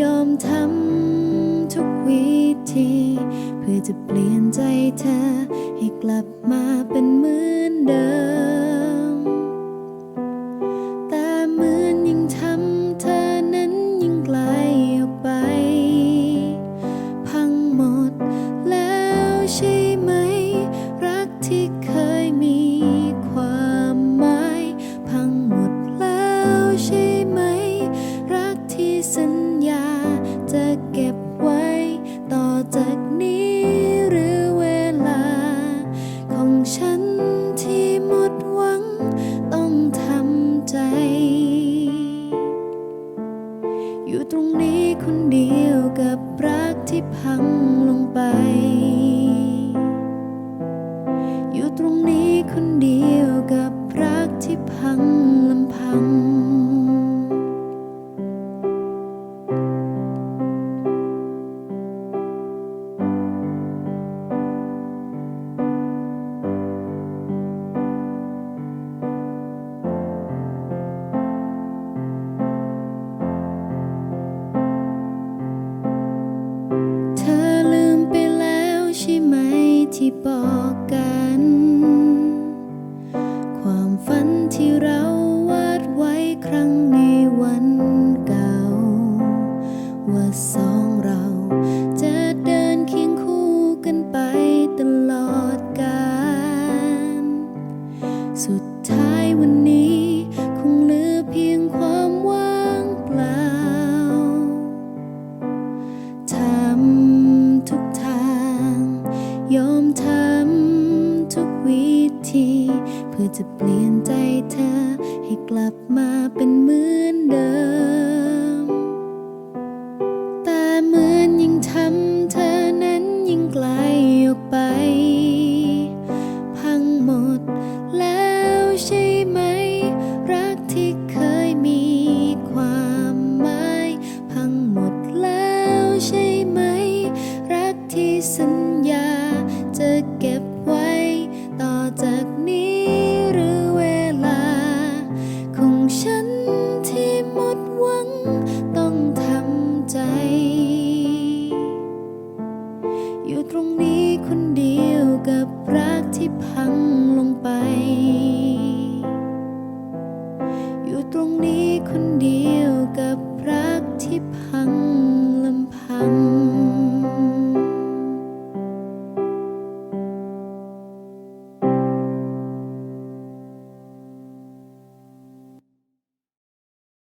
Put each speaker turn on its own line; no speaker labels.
ยอมทำทุกวิธี เพื่อจะเปลี่ยนใจเธอ ให้กลับมาเป็นเหมือนเดิม แต่เหมือนยังทำเธอนั้นยังไกลออกไป พังหมดแล้วใช่ บอกกัน ความฝันที่เราวาดไว้ครั้งในวันเก่า ว่าสองเราจะเดินเคียงคู่กันไปตลอดกาลสุดท้าย พื่อจะเปลี่ยนใจเธอให้กลับมาเป็นเหมือนเดิม ต